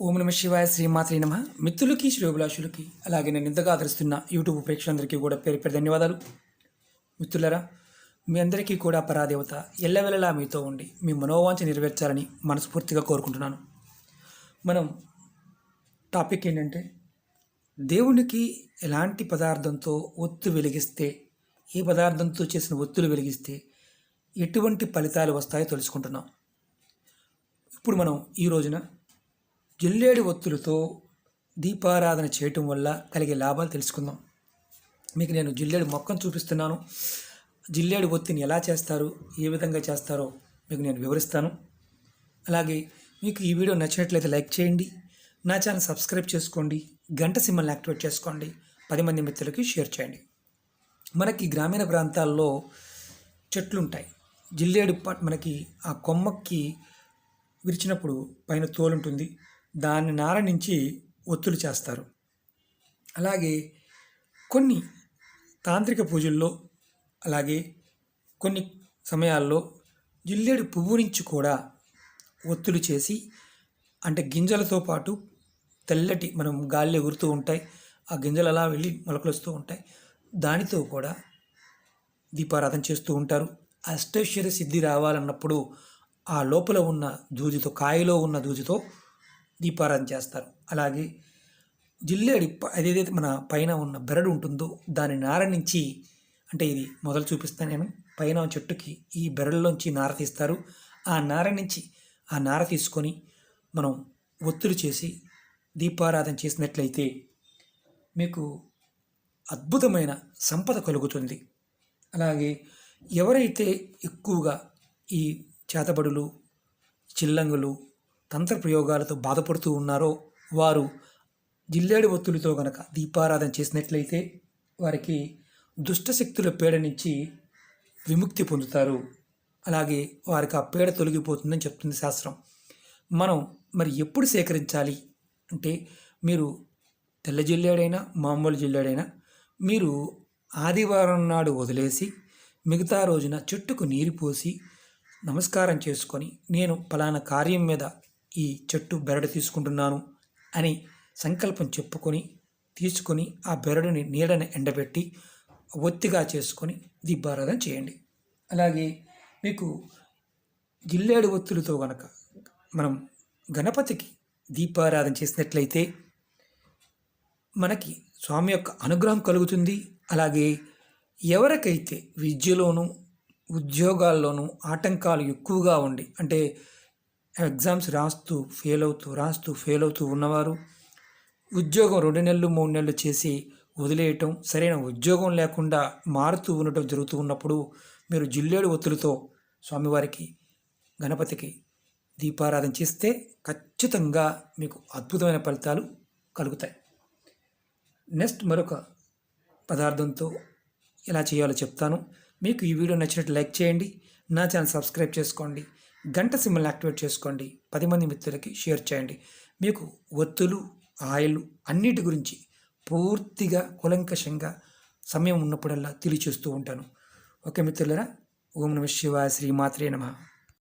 ఓం నమ శివాయ శ్రీమాత్రి నమ. మిత్రులకి శ్రీభిలాషులకి అలాగే నేను ఇంతగా ఆదరిస్తున్న యూట్యూబ్ ప్రేక్షకులందరికీ కూడా పేరు పేరు ధన్యవాదాలు. మిత్రులరా మీ అందరికీ కూడా పరాదేవత ఎల్లవెల్లలా మీతో ఉండి మీ మనోవాంఛ నెరవేర్చాలని మనస్ఫూర్తిగా కోరుకుంటున్నాను. మనం టాపిక్ ఏంటంటే దేవునికి ఎలాంటి పదార్థంతో ఒత్తు వెలిగిస్తే ఏ పదార్థంతో చేసిన ఒత్తులు వెలిగిస్తే ఎటువంటి ఫలితాలు వస్తాయో తెలుసుకుంటున్నాం. ఇప్పుడు మనం ఈ రోజున జిల్లేడు ఒత్తులతో దీపారాధన చేయటం వల్ల కలిగే లాభాలు తెలుసుకుందాం. మీకు నేను జిల్లేడు మొక్కను చూపిస్తున్నాను. జిల్లేడు ఒత్తిని ఎలా చేస్తారు? ఏ విధంగా చేస్తారో మీకు నేను వివరిస్తాను. అలాగే మీకు ఈ వీడియో నచ్చినట్లయితే లైక్ చేయండి. నా ఛానల్ సబ్స్క్రైబ్ చేసుకోండి. గంట సిమ్మల్ని యాక్టివేట్ చేసుకోండి. పది మంది మిత్రులకి షేర్ చేయండి. మనకి గ్రామీణ ప్రాంతాల్లో చెట్లుంటాయి. జిల్లేడు మనకి ఆ కొమ్మకి విరిచినప్పుడు పైన తోలు ఉంటుంది దాన్ని నార నుంచి ఒత్తులు చేస్తారు. అలాగే కొన్ని తాంత్రిక పూజల్లో అలాగే కొన్ని సమయాల్లో జిల్లేడు పువ్వు నుంచి కూడా ఒత్తులు చేసి అంటే గింజలతో పాటు తెల్లటి మనం గాలి ఎగురుతూ ఉంటాయి. ఆ గింజలు అలా వెళ్ళి మొలకలు వస్తూ ఉంటాయి. దానితో కూడా దీపారాధన చేస్తూ ఉంటారు. అష్టైశ్వర్య సిద్ధి రావాలన్నప్పుడు ఆ లోపల ఉన్న దూదితో కాయలో ఉన్న దూదితో దీపారాధన చేస్తారు. అలాగే జిల్లేడి అదేదైతే మన పైన ఉన్న బెరడు ఉంటుందో దాని నార నుంచి అంటే ఇది మొదలు చూపిస్తాను నేను పైన చెట్టుకి ఈ బెరడులోంచి నార తీస్తారు. ఆ నార నుంచి ఆ నార తీసుకొని మనం ఒత్తిడి చేసి దీపారాధన చేసినట్లయితే మీకు అద్భుతమైన సంపద కలుగుతుంది. అలాగే ఎవరైతే ఎక్కువగా ఈ చేతబడులు చిల్లంగులు తంత్ర ప్రయోగాలతో బాధపడుతూ ఉన్నారో వారు జిల్లేడు ఒత్తులతో గనక దీపారాధన చేసినట్లయితే వారికి దుష్టశక్తుల పేడ నుంచి విముక్తి పొందుతారు. అలాగే వారికి ఆ పేడ తొలగిపోతుందని చెప్తుంది శాస్త్రం. మనం మరి ఎప్పుడు సేకరించాలి? అంటే మీరు తెల్ల జిల్లేడైనా మామూలు జిల్లేడైనా మీరు ఆదివారం నాడు వదిలేసి మిగతా రోజున చెట్టుకు నీరు పోసి నమస్కారం చేసుకొని నేను పలానా కార్యం మీద ఈ చెట్టు బెరడు తీసుకుంటున్నాను అని సంకల్పం చెప్పుకొని తీసుకొని ఆ బెరడుని నీడని ఎండబెట్టి ఒత్తిగా చేసుకొని దీపారాధన చేయండి. అలాగే మీకు జిల్లేడు ఒత్తులతో గనక మనం గణపతికి దీపారాధన చేసినట్లయితే మనకి స్వామి యొక్క అనుగ్రహం కలుగుతుంది. అలాగే ఎవరికైతే విద్యలోనూ ఉద్యోగాల్లోనూ ఆటంకాలు ఎక్కువగా ఉండి అంటే ఎగ్జామ్స్ రాస్తూ ఫెయిల్ అవుతూ రాస్తూ ఫెయిల్ అవుతూ ఉన్నవారు ఉద్యోగం రెండు నెలలు మూడు నెలలు చేసి వదిలేయటం సరైన ఉద్యోగం లేకుండా మారుతూ ఉండటం జరుగుతూ ఉన్నప్పుడు మీరు జిల్లేడు ఒత్తులతో స్వామివారికి గణపతికి దీపారాధన చేస్తే ఖచ్చితంగా మీకు అద్భుతమైన ఫలితాలు కలుగుతాయి. నెక్స్ట్ మరొక పదార్థంతో ఎలా చేయాలో చెప్తాను. మీకు ఈ వీడియో నచ్చినట్టు లైక్ చేయండి. నా ఛానల్ సబ్స్క్రైబ్ చేసుకోండి. గంట సిమ్మల్ని యాక్టివేట్ చేసుకోండి. పది మంది మిత్రులకి షేర్ చేయండి. మీకు ఒత్తులు ఆయిల్ అన్నిటి గురించి పూర్తిగా కులంకషంగా సమయం ఉన్నప్పుడల్లా తెలియచేస్తూ ఉంటాను. ఓకే మిత్రులరా ఓం నమ శివాయ శ్రీమాత్రే నమ.